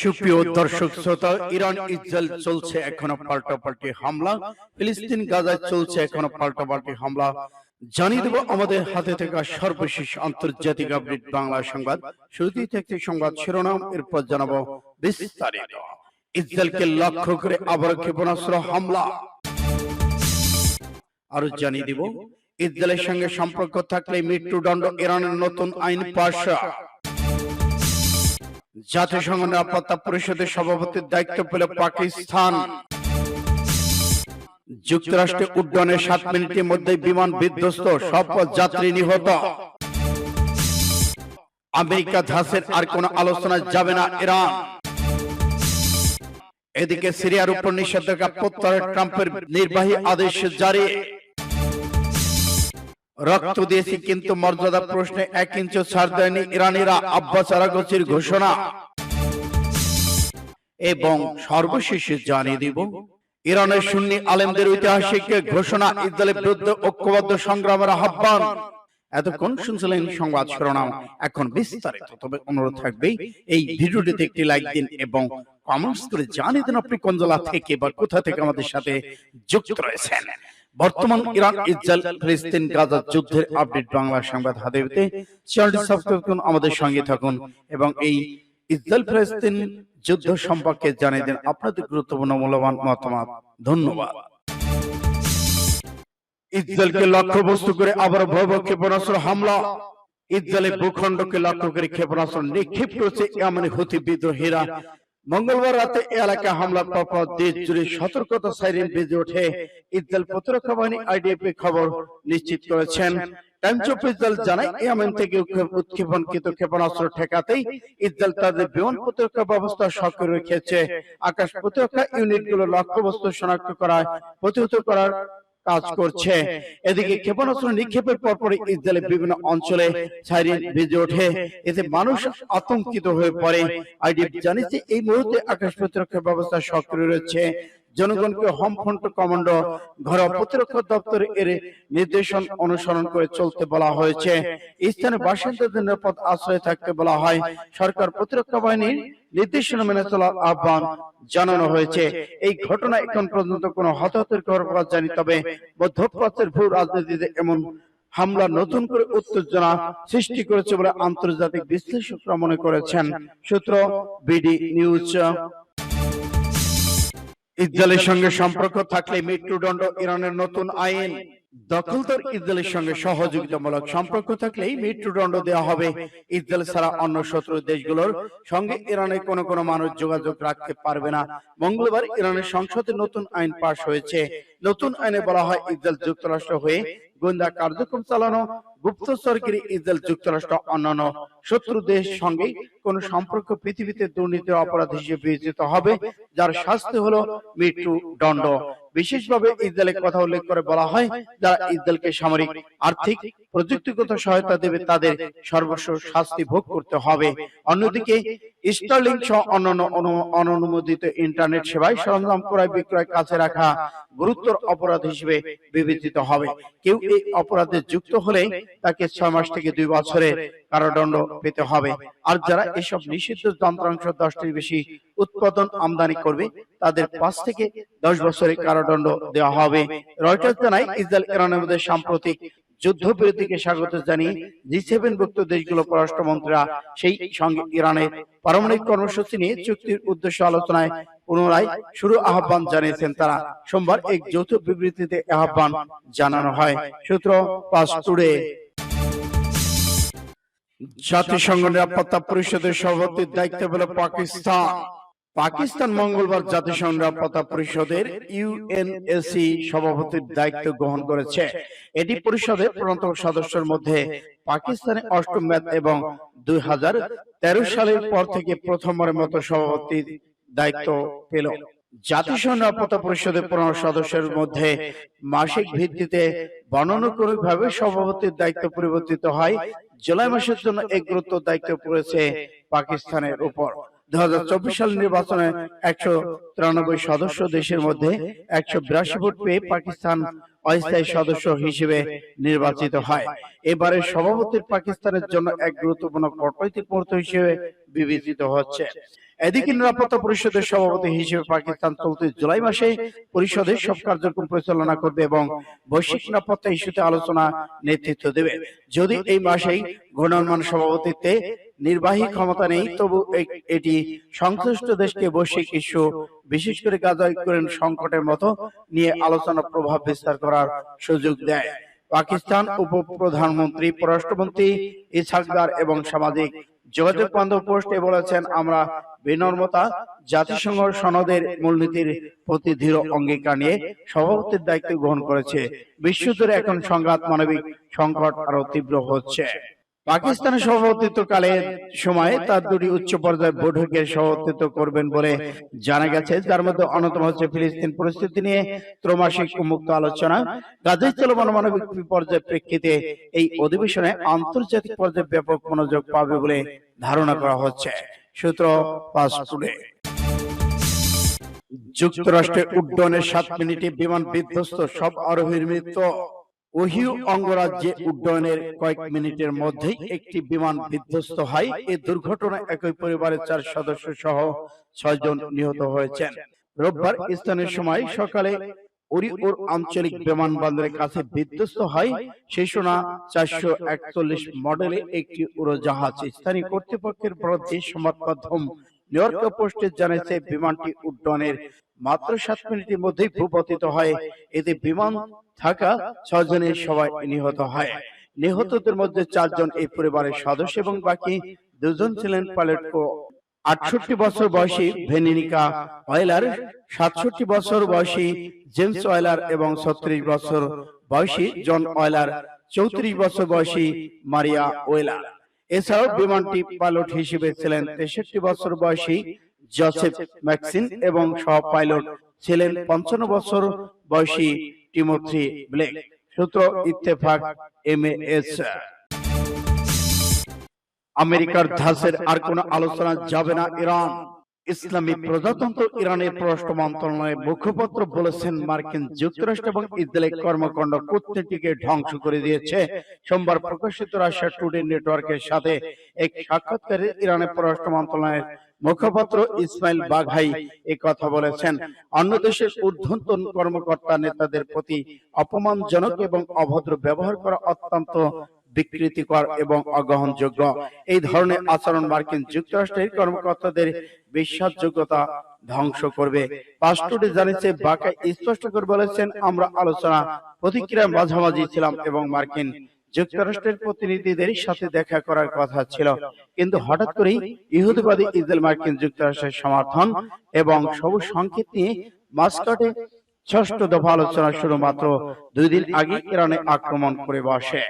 সুপ্রিয় দর্শক শ্রোতা ইরান ইসরায়েল চলছে এখনও পাল্টাপাল্টি হামলা। ফিলিস্তিন গাজায় চলছে এখনও পাল্টাপাল্টি হামলা। জানিয়ে দেব আমাদের হাতে থাকা সর্বশেষ আন্তর্জাতিক আপডেট বাংলা সংবাদ। শুরুতেই থাকছে সংবাদ শিরোনাম। এরপর জানাব বিস্তারিত। ইসরায়েলকে লক্ষ্য করে আবার ক্ষেপণাস্ত্র হামলা। আরও জানিয়ে দিব। ইসরায়েলের সঙ্গে সম্পর্ক থাকলে মৃত্যুদণ্ড ইরানের নতুন আইন পাশ। জাতিসংঘ নিরাপত্তা পরিষদের সভাপতির দায়িত্ব পেল পাকিস্তান। যুক্তরাষ্ট্রে উড্ডয়নের সাত মিনিটের মধ্যে বিমান বিধ্বস্ত সব যাত্রী নিহত। আমেরিকা ধাসের আর কোন আলোচনায় যাবে না ইরান। এদিকে সিরিয়ার উপর নিষেধাজ্ঞা প্রত্যাহার ট্রাম্পের নির্বাহী আদেশ জারি। রক্ত দিয়েছি কিন্তু মর্যাদা প্রশ্নে এক ইঞ্চ ছাড় দেয়নি ইরানিরা আব্বাস আরাগচির ঘোষণা। এবং সর্বশেষে জানিয়ে দিব ইরানের সুন্নি আলেমদের ঐতিহাসিক ঘোষণা ইসরায়েলের বিরুদ্ধে ঐক্যবদ্ধ সংগ্রামের আহ্বান। এতক্ষণ শুনছিলেন সংবাদ শিরোনাম। এখন বিস্তারিত। তবে অনুরোধ থাকবে এই ভিডিওটিতে একটি লাইক দিন এবং কমেন্টস করে জানিয়ে দিন আপনি কোন জেলা থেকে বা কোথা থেকে আমাদের সাথে যুক্ত রয়েছেন। বর্তমান ইরান ইসরায়েল ফিলিস্তিন গাজা যুদ্ধের আপডেট বাংলা সংবাদ হাতে পেতে চ্যানেলটি সাবস্ক্রাইব করুন আমাদের সঙ্গে থাকুন এবং এই ইসরায়েল ফিলিস্তিন যুদ্ধ সম্পর্কে জানিয়ে দিন আপনাদের গুরুত্বপূর্ণ মূল্যবান মতামত। ধন্যবাদ। ইসরায়েলকে লক্ষ্যবস্তু করে আবার ভয়াবহ ক্ষেপণাস্ত্র হামলা। ইসরায়েলের ভূখণ্ডকে লক্ষ্য করে ক্ষেপণাস্ত্র নিক্ষেপ করেছে ইয়ামানি হুতি বিদ্রোহীরা। মঙ্গলবার রাতে এ এলাকায় হামলার পর দেশ জুড়ে সতর্কতা সাইরেন বেজে ওঠে। ইসরায়েল প্রতিরক্ষা বাহিনী আইডিএফ খবর নিশ্চিত করেছেন। টাইমস অফ ইসরায়েল জানায়, ইয়ামেন থেকে উৎক্ষেপণকৃত ক্ষেপণাস্ত্র ঠেকাতেই ইসরায়েল তাদের বিমান প্রতিরক্ষা ব্যবস্থা সক্রিয় রেখেছে। আকাশ প্রতিরক্ষা ইউনিটগুলো লক্ষ্যবস্তু শনাক্ত করায়, প্রতিহত করার কাজ করছে। এদিকে ক্ষেপণাস্ত্র নিক্ষেপের পর পরে ইসরায়েলের বিভিন্ন অঞ্চলে সাইরেন বেজে ওঠে। এতে মানুষ আতঙ্কিত হয়ে পড়ে। আইডিএফ জানিয়েছে এই মুহূর্তে আকাশ প্রতিরক্ষা ব্যবস্থা সক্রিয় রয়েছে। জনগণকে হোম ফ্রন্ট কমান্ডো, ঘরোয়া প্রতিরক্ষা দপ্তর এর নির্দেশন অনুসরণ করে চলতে বলা হয়েছে। স্থানে বাসিন্দাদের নিরাপদ আশ্রয়ে থাকতে বলা হয়। সরকার প্রতিরক্ষা বাহিনীর নির্দেশনা মেনে চলার আহ্বান জানানো হয়েছে। এই ঘটনা এখন পর্যন্ত কোনো হতাহতের খবর যায়নি তবে মধ্যপ্রাচ্যের ভূ রাজনীতিতে এমন হামলা নতুন করে উত্তেজনা সৃষ্টি করেছে বলে আন্তর্জাতিক বিশ্লেষকরা মনে করেছেন। সূত্র বিডি নিউজ। ইসরায়েলের সঙ্গে সম্পর্ক থাকলে মৃত্যুদণ্ড ইরানের নতুন আইন। দখলদার ইসরায়েলের সঙ্গে সহযোগিতামূলক সম্পর্ক থাকলেই মৃত্যুদণ্ড দেওয়া হবে। ইসরায়েল ছাড়া অন্য শত্রু দেশগুলোর সঙ্গে ইরানের কোনো কোনো মানুষ যোগাযোগ রাখতে পারবে না। মঙ্গলবার ইরানের সংসদে নতুন আইন পাশ হয়েছে। নতুন আইনে বলা হয় ইসরায়েল যুক্তরাষ্ট্র হয়ে গোয়েন্দা কার্যক্রম চালানো গুপ্তচরগিরি ইসরায়েল যুক্তরাষ্ট্র অন্যান্য শত্রু দেশ সঙ্গে কোন সম্পর্ক পৃথিবীতে দুর্নীতি অপরাধ হিসেবে বিবেচিত হবে, যার শাস্তি হলো মৃত্যু দণ্ড বিশেষভাবে ইসরায়েলের কথা উল্লেখ করে বলা হয় যারা ইসরায়েলকে সামরিক আর্থিক প্রযুক্তিগত সহায়তা দেবে তাদের সর্বস্ব শাস্তি ভোগ করতে হবে। অন্যদিকে স্টার্লিং সহ অন্যান্য অননুমোদিত ইন্টারনেট সেবায় সরঞ্জাম ক্রয় বিক্রয় কাছে রাখা গুরুতর অপরাধ হিসেবে বিবেচিত হবে। কেউ এই অপরাধে যুক্ত হলে তাকে ছয় মাস থেকে দুই বছরের কারাদণ্ড পেতে হবে। আর যারা এসব নিষিদ্ধ যন্ত্রাংশ দশটির বেশি উৎপাদন আমদানি করবে তাদের পাঁচ থেকে দশ বছরের কারাদণ্ড দেওয়া হবে। রয়টার্স জানায় ইসরায়েল ইরানের মধ্যে সাম্প্রতিক যুদ্ধবিরতিকে স্বাগত জানিয়ে জি সেভেন ভুক্ত দেশগুলো পররাষ্ট্রমন্ত্রীরা সেই সঙ্গে ইরানের পারমাণবিক কর্মসূচি নিয়ে চুক্তির উদ্দেশ্য আলোচনায় পুনরায় শুরু আহ্বান জানিয়েছেন তারা। সোমবার এক যৌথ বিবৃতিতে আহ্বান জানানো হয়। সূত্র পাস টুডে জাতিসংঘ নিরাপত্তা পরিষদের সভাপতির দায়িত্ব পেল পাকিস্তান। পাকিস্তান মঙ্গলবার জাতিসংঘ নিরাপত্তা পরিষদের ইউএনএসি সভাপতির দায়িত্ব গ্রহণ করেছে। এটি পরিষদের প্রণত সদস্যের মধ্যে পাকিস্তানের অষ্টম ম্যাচ এবং দুই হাজার তেরো সালের পর থেকে প্রথমবারের মতো সভাপতির দায়িত্ব পেল। জাতিসংঘ নিরাপত্তা পরিষদের পনেরো সদস্যের মধ্যে মাসিক ভিত্তিতে সভাপতির দায়িত্ব পরিবর্তিত হয়। জুলাই মাসের জন্য এক গুরুত্ব দায়িত্ব পড়েছে পাকিস্তানের উপর। দু সাল নির্বাচনে একশো তিরানব্বই সদস্য দেশের মধ্যে একশো বিরাশি ভোট পেয়ে পাকিস্তান অস্থায়ী সদস্য হিসেবে নির্বাচিত হয়। এবারে সভাপতির পাকিস্তানের জন্য এক গুরুত্বপূর্ণ কূটনৈতিক মুহূর্ত হিসেবে বিবেচিত হচ্ছে। এদিকে নিরাপত্তা পরিষদের সভাপতি হিসেবে পাকিস্তান চলতি জুলাই মাসে পরিষদের সব কার্যক্রম পরিচালনা করবে এবং বৈশ্বিক নিরাপত্তা ইস্যুতে আলোচনা নেতৃত্ব দেবে। যদি এই মাসেই ঘূর্ণয়মান সভাপতিত্বে নির্বাহী ক্ষমতা নেই তবু এটি সংশ্লিষ্ট দেশকে বৈশ্বিক ইস্যু বিশেষ করে গাজা ইউক্রেন সংকটের মতো নিয়ে আলোচনা প্রভাব বিস্তার করার সুযোগ দেয়। পাকিস্তান উপপ্রধানমন্ত্রী পররাষ্ট্রমন্ত্রী ইসহাকদার এবং সামাজিক যোগাযোগ বান্ধব পোস্টে বলেছেন আমরা বিনর্মতা জাতিসংঘ সনদের মূলনীতির প্রতি দৃঢ় অঙ্গীকার নিয়ে সভাপতির দায়িত্ব গ্রহণ করেছে। বিশ্বজুড়ে এখন সংঘাত মানবিক সংকট আরও তীব্র হচ্ছে। পাকিস্তানের সভাপতিত্বকালে সময়ে তার দুটি উচ্চ পর্যায়ের বৈঠকের সভাপতিত্ব করবেন বলে জানা গেছে। যার মধ্যে অন্যতম হচ্ছে ফিলিস্তিন পরিস্থিতি নিয়ে ত্রৈমাসিক উন্মুক্ত আলোচনা। গাজায় চলমান মানবিক বিপর্যয়ের প্রেক্ষিতে এই অধিবেশনে আন্তর্জাতিক পর্যায়ে ব্যাপক মনোযোগ পাবে বলে ধারণা করা হচ্ছে। সূত্র পাসপোর্টে। যুক্তরাষ্ট্রে উড্ডয়নের সাত মিনিটে বিমান বিধ্বস্ত সব আরোহীর মৃত্যু। ওহিও অঙ্গরাজ্যে উড্ডয়নের কয়েক মিনিটের মধ্যেই একটি বিমান বিধ্বস্ত হয়। এই দুর্ঘটনায় একই পরিবারের চার সদস্য সহ ছয়জন নিহত হয়েছেন। রোববার স্থানীয় সময় সকালে ওরিওর আঞ্চলিক বিমানবন্দরের কাছে বিধ্বস্ত হয়। শিশুনা চারশো একচল্লিশ মডেলে একটি উড়োজাহাজ। স্থানীয় কর্তৃপক্ষের বিরুদ্ধে সংবাদ মাধ্যম নিউ ইয়র্ক পোস্টে জানিয়েছে বিমানটি উড্ডয়নের মাত্র সাত মিনিটের মধ্যেই ভূপতিত হয়। এতে বিমান থাকা ছজনের সবাই নিহত হয়। নিহতদের মধ্যে চারজন এই পরিবারের সদস্য এবং বাকি দুজন ছিলেন পাইলট ও আটষট্টি বছর বয়সী ভেনিনিকা অয়েলার সাতষট্টি বছর বয়সী জেমস অয়েলার এবং ছত্রিশ বছর বয়সী জন অয়েলার চৌত্রিশ বছর বয়সী মারিয়া ওয়েলার। এছাড়াও বিমানটি পাইলট হিসেবে ছিলেন তেষট্টি বছর বয়সী জসেফ ম্যাক্সিন এবং সহ পাইলট ছিলেন পঞ্চান্ন বছর বয়সী টিমোথ্রি ব্লেক। সূত্র ইত্তেফাক এম এস আমেরিকার ধাসের আর কোন আলোচনা যাবে না ইরান। ইসলামী প্রজাতন্ত্র ইরানের পররাষ্ট্র মন্ত্রণালয়ের মুখপাত্র বলেছেন মার্কিন যুক্তরাষ্ট্র এবং ইসরায়েলের কর্মকাণ্ড কূটনীতিকে ধ্বংস করে দিয়েছে। সোমবার প্রকাশিত রাশিয়া টুডে নেটওয়ার্কের সাথে এক সাক্ষাৎকারে ইরানের পররাষ্ট্র মন্ত্রণালয়ের মুখপাত্র ইসমাইল বাঘাই এ কথা বলেছেন। অন্য দেশের ঊর্ধ্বতন কর্মকর্তা নেতাদের প্রতি অপমানজনক এবং অভদ্র ব্যবহার করা অত্যন্ত বিকৃতিকর এবং অগ্রহণযোগ্য এই ধরনের আচরণ মার্কিন যুক্তরাষ্ট্রের কর্মকর্তাদের বিশ্বাসযোগ্যতা ধ্বংস করবে। পাস্টুডে জানিয়েছে, বাকা স্পষ্ট করে বলেছেন, আমরা আলোচনা প্রতিক্রিয়ার মাঝামাঝি ছিলাম এবং মার্কিন যুক্তরাষ্ট্রের প্রতিনিধিদের সাথে দেখা করার কথা ছিল। কিন্তু হঠাৎ করেই ইহুদিবাদী ইসরায়েল মার্কিন যুক্তরাষ্ট্রের সমর্থন এবং সবুজ সংকেত নিয়ে মাস্কাটে ষষ্ঠ দফা আলোচনা শুরু মাত্র দুই দিন আগে ইরানে আক্রমণ করে বসে।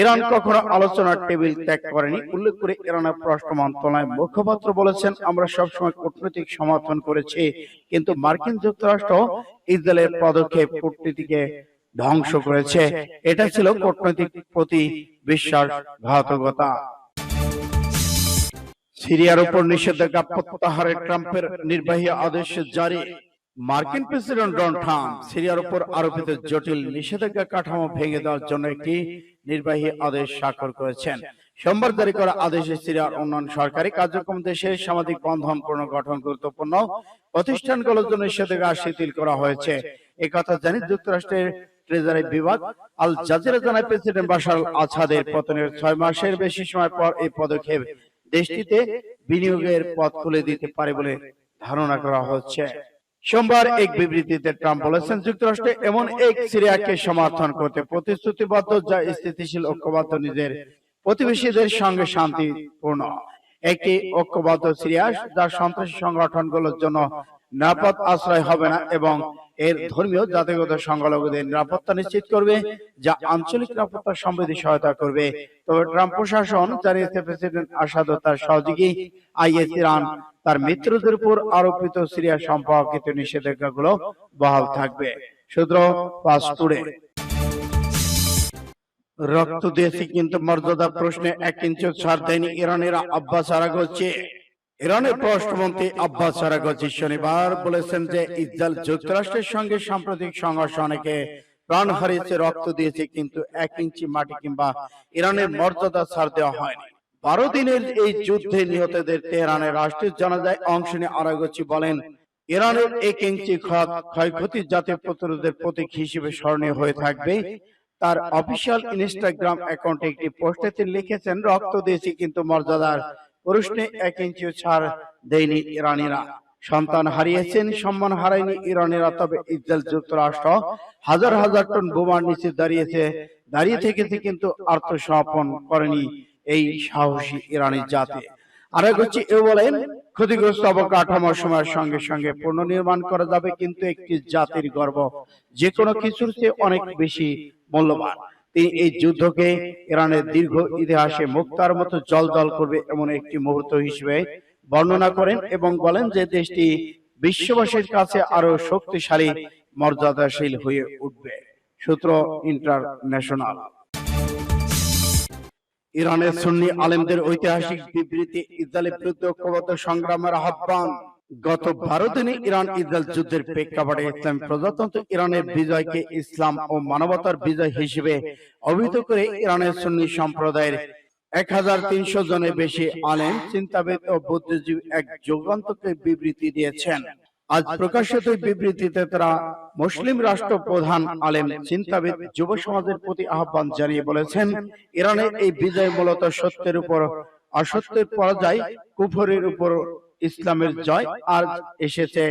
ইরান কখনো আলোচনার টেবিল ত্যাগ করেনি। উল্লেখ করে ইরানের পররাষ্ট্র মন্ত্রণালয়ের মুখপাত্র বলেছেন আমরা সবসময় কূটনৈতিক সমর্থন করেছি কিন্তু মার্কিন যুক্তরাষ্ট্র ইসরায়েলের পদক্ষেপ কূটনীতিকে ধ্বংস করেছে। এটা ছিল কূটনৈতিক প্রতি বিশ্বাসঘাতকতা সিরিয়ার উপর নিষেধাজ্ঞা প্রত্যাহারের ট্রাম্পের নির্বাহী আদেশ জারি। মার্কিন প্রেসিডেন্ট ডোনাল্ড ট্রাম্প সিরিয়ার উপর আরোপিত জটিল নিষেধাজ্ঞা কাঠামো ভেঙে দেওয়ার জন্য একটি নির্বাহী আদেশ স্বাক্ষর করেছেন। সোমবার জারি করা আদেশে সিরিয়ার অন্যান্য সরকারি কার্যক্রম দেশের সামাজিক বন্ধন পুনর্গঠন গুরুত্বপূর্ণ প্রতিষ্ঠানগুলোর জন্য নিষেধাজ্ঞা শিথিল করা হয়েছে। একথা জানি যুক্তরাষ্ট্রের ট্রেজারি বিভাগ আল জাজিরা জানায় প্রেসিডেন্ট বাশার আল আসাদের পতনের ছয় মাসের বেশি সময় পর এই পদক্ষেপ দেশটিতে বিনিয়োগের পথ খুলে দিতে পারে বলে ধারণা করা হচ্ছে। সোমবার এক বিবৃতিতে ট্রাম্প বলেছেন যুক্তরাষ্ট্র এমন এক সিরিয়াকে সমর্থন করতে প্রতিশ্রুতিবদ্ধ যা স্থিতিশীল ঐক্যবদ্ধ নিজের প্রতিবেশীদের সঙ্গে শান্তিপূর্ণ। একটি ঐক্যবদ্ধ সিরিয়া যা সন্ত্রাসী সংগঠনগুলোর জন্য নিরাপদ আশ্রয় হবে না এবং এর ধর্মীয় জাতিগত সংখ্যালঘুদের নিরাপত্তা নিশ্চিত করবে, যা আঞ্চলিক নিরাপত্তা সমৃদ্ধি সহায়তা করবে। তবে ট্রাম্প প্রশাসন জানিয়েছে প্রেসিডেন্ট আসাদ তার সহযোগী আইএস ইরান। তার মিত্রদের উপর আরোপিত সিরিয়া সম্পর্কিত নিষেধাজ্ঞাগুলো বহাল থাকবে। সূত্র পাসপুরে রক্ত দিয়েছে কিন্তু মর্যাদা প্রশ্নে এক ইঞ্চ ছাড় দেয়নি ইরানের আব্বাস আরাগোচি। ইরানের পররাষ্ট্রমন্ত্রী আব্বাস আরাগোচি শনিবার বলেছেন যে ইসরায়েল যুক্তরাষ্ট্রের সঙ্গে সাম্প্রতিক সংঘর্ষ অনেকে প্রাণ হারিয়েছে রক্ত দিয়েছে কিন্তু এক ইঞ্চি মাটি কিংবা ইরানের মর্যাদা ছাড় দেওয়া হয়নি। বারো দিনের এই যুদ্ধে নিহতদের তেহরানের রাষ্ট্রীয় জানাজায় অংশ নিয়ে আরাগচি বলেন ইরানের এক ইঞ্চি ক্ষত ক্ষয়ক্ষতি জাতীয় প্রতিরোধের প্রতীক হিসেবে স্মরণীয় হয়ে থাকবে। তার অফিসিয়াল ইনস্টাগ্রাম অ্যাকাউন্টে একটি পোস্টে তিনি লিখেছেন রক্ত দিয়েছি কিন্তু মর্যাদার প্রশ্নে এক ইঞ্চিও ছাড় দেয়নি ইরানিরা। সন্তান হারিয়েছেন, সম্মান হারায়নি ইরানিরা। তবে ইসরায়েল যুক্তরাষ্ট্র হাজার হাজার টন বোমার নিচে দাঁড়িয়েছে। দাঁড়িয়ে থেকেছে কিন্তু আত্মসমর্পণ করেনি এই সাহসী ইরানি জাতি। আর এক হচ্ছে এ বলেন, ক্ষতিগ্রস্ত অবকাঠামো সময়ের সঙ্গে সঙ্গে পুনর্নির্মাণ করা যাবে কিন্তু একটি জাতির গর্ব যে কোনো কিছুর চেয়ে অনেক বেশি মূল্যবান। তিনি এই যুদ্ধকে ইরানের দীর্ঘ ইতিহাসে মুক্তার মতো জল জল করবে এমন একটি মুহূর্ত হিসেবে বর্ণনা করেন এবং বলেন যে দেশটি বিশ্ববাসীর কাছে আরও শক্তিশালী মর্যাদাশীল হয়ে উঠবে। সূত্র ইন্টারন্যাশনাল। ইরানের সুন্নি আলেমদের ঐতিহাসিক বিবৃতি ইসরায়েলের বিরুদ্ধে ঐক্যবদ্ধ সংগ্রামের আহ্বান। গত বারো দিনে ইরান ইসরায়েল যুদ্ধের প্রেক্ষাপটে ইসলাম প্রজাতন্ত্র ইরানের বিজয়কে ইসলাম ও মানবতার বিজয় হিসেবে অভিহিত করে ইরানের সুন্নি সম্প্রদায়ের এক হাজার তিনশো জনের বেশি আলেম, চিন্তাবিদ ও বুদ্ধিজীবী এক যুগান্তকে বিবৃতি দিয়েছেন। আজ প্রকাশিত বিবৃতিতে তারা মুসলিম রাষ্ট্র প্রধান আলেম, চিন্তাবিদ, যুব সমাজের প্রতি আহ্বান জানিয়ে বলেছেন, ইরানের এই বিজয় মূলত সত্যের উপর, অসত্যের পরাজয়, কুফরের উপর ইসলামের জয় আর এসেছে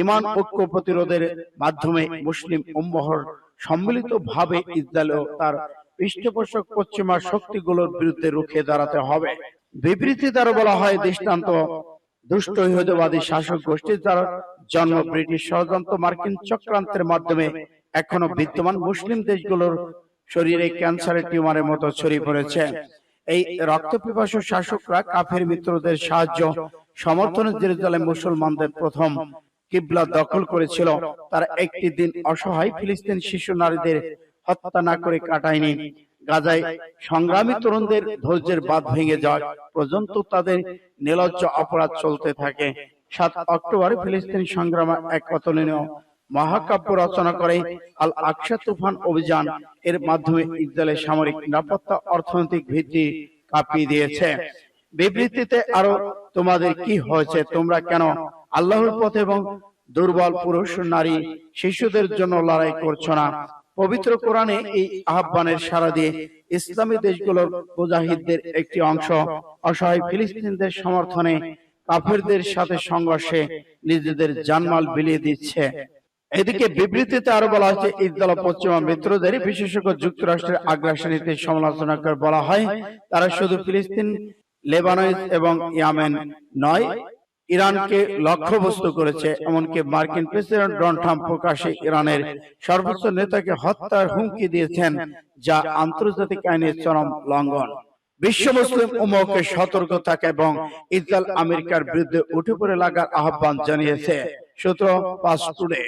ইমান, ঐক্য প্রতিরোধের মাধ্যমে মুসলিম উম্মহর সম্মিলিত ভাবে ইসরায়েল তার পৃষ্ঠপোষক পশ্চিমা শক্তিগুলোর বিরুদ্ধে রুখে দাঁড়াতে হবে। বিবৃতি দ্বারা বলা হয়, দৃষ্টান্ত দুষ্ট ইহুদিবাদী শাসক গোষ্ঠীর দ্বারা জন্ম ব্রিটিশ ষড়যন্ত্র মার্কিন চক্রান্তের মাধ্যমে এখনও বিদ্যমান মুসলিম দেশগুলোর শরীরে ক্যান্সারের টিউমারের মতো ছড়িয়ে পড়েছে। এই রক্তপিপাসু শাসকরা কাফের মিত্রদের সাহায্য সমর্থনে জেরুজালেম মুসলমানদের প্রথম কিবলা দখল করেছিল তারা একটি দিন অসহায় ফিলিস্তিন শিশু নারীদের হত্যা না করে কাটায়নি। গাজায় সংগ্রামী তরুণদের ধৈর্যের বাঁধ ভেঙে যাওয়া পর্যন্ত তাদের নির্লজ্জ অপরাধ চলতে থাকে। সাত অক্টোবর ফিলিস্তিন সংগ্রামে এক অতুলনীয় মহাকাব্য রচনা করে আল আকসা তুফান অভিযান। এর মাধ্যমে ইসরায়েলের সামরিক নিরাপত্তা অর্থনৈতিক ভিত্তি কাঁপিয়ে দিয়েছে। বিবৃতিতে আরও তোমাদের কি হয়েছে? তোমরা কেন আল্লাহর পথে এবং দুর্বল পুরুষ, নারী, শিশুদের জন্য লড়াই করছ না? পবিত্র কোরআনে এই আহ্বানের সাড়া দিয়ে ইসলামী দেশগুলোর মুজাহিদদের একটি অংশ, অসহায় ফিলিস্তিনদের সমর্থনে কাফেরদের সাথে সংঘর্ষে নিজেদের জানমাল বিলিয়ে দিচ্ছে। এদিকে বিবৃতিতে আরও বলা হয়েছে ইসরায়েল পশ্চিমা মিত্রদের বিশেষজ্ঞ যুক্তরাষ্ট্রের আগ্রাসনীতে সমালোচনা করে বলা হয়, তারা শুধু ফিলিস্তিন লেবানন এবং ইয়ামেন নয়, ইরানকে লক্ষ্যবস্তু করেছে, এমনকি মার্কিন প্রেসিডেন্ট ডোনাল্ড ট্রাম্প প্রকাশ্যে ইরানের সর্বোচ্চ নেতাকে হত্যার হুমকি দিয়েছেন, যা আন্তর্জাতিক আইনের চরম লঙ্ঘন। বিশ্ব মুসলিম উম্মকে সতর্ক থাকা এবং ইসরায়েল আমেরিকার বিরুদ্ধে উঠে পড়ে লাগার আহ্বান জানিয়েছে, সূত্র পাঁচ টুডে।